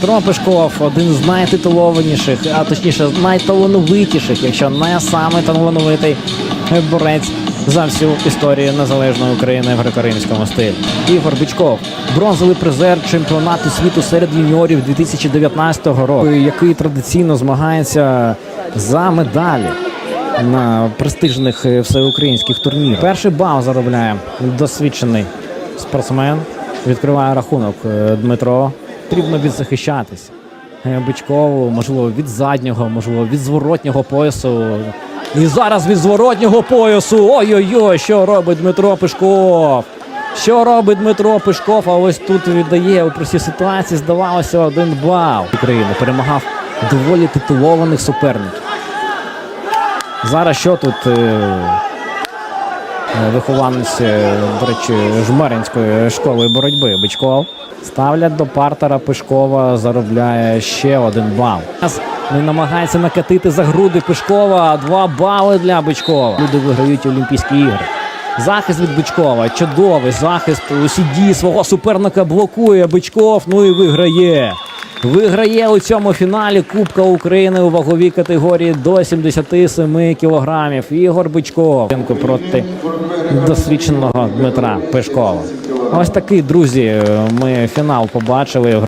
Петро Пешков один з найтитулованіших, а точніше найталановитіших, якщо не саме талановитий борець за всю історію незалежної України в греко-римському стилі. Ігор Бичков, бронзовий призер чемпіонату світу серед юніорів 2019 року, який традиційно змагається за медалі на престижних е, всеукраїнських турнірах. Перший бал заробляє досвідчений спортсмен. Відкриває рахунок е, Дмитро. Потрібно відзахищатись. Е, Бичкову, можливо, від заднього, можливо, від зворотнього поясу. І зараз від зворотнього поясу. Ой-ой-ой, що робить Дмитро Пишков? Що робить Дмитро Пишков? А ось тут віддає у простій ситуації, здавалося, один бал. України перемагав доволі титулованих суперників. Зараз що тут е, вихованець, е, до речі, жмеринської школи боротьби Бичков. Ставлять до партера Пишкова, заробляє ще один бал. Не намагається накатити за груди Пишкова. Два бали для Бичкова. Люди виграють Олімпійські ігри. Захист від Бичкова. Чудовий захист. Усі дії свого суперника блокує Бичков. Ну і виграє. Виграє у цьому фіналі Кубка України у ваговій категорії до 77 кілограмів. Ігор Бичков проти досвідченого Дмитра Пешкова. Ось такий, друзі, ми фінал побачили.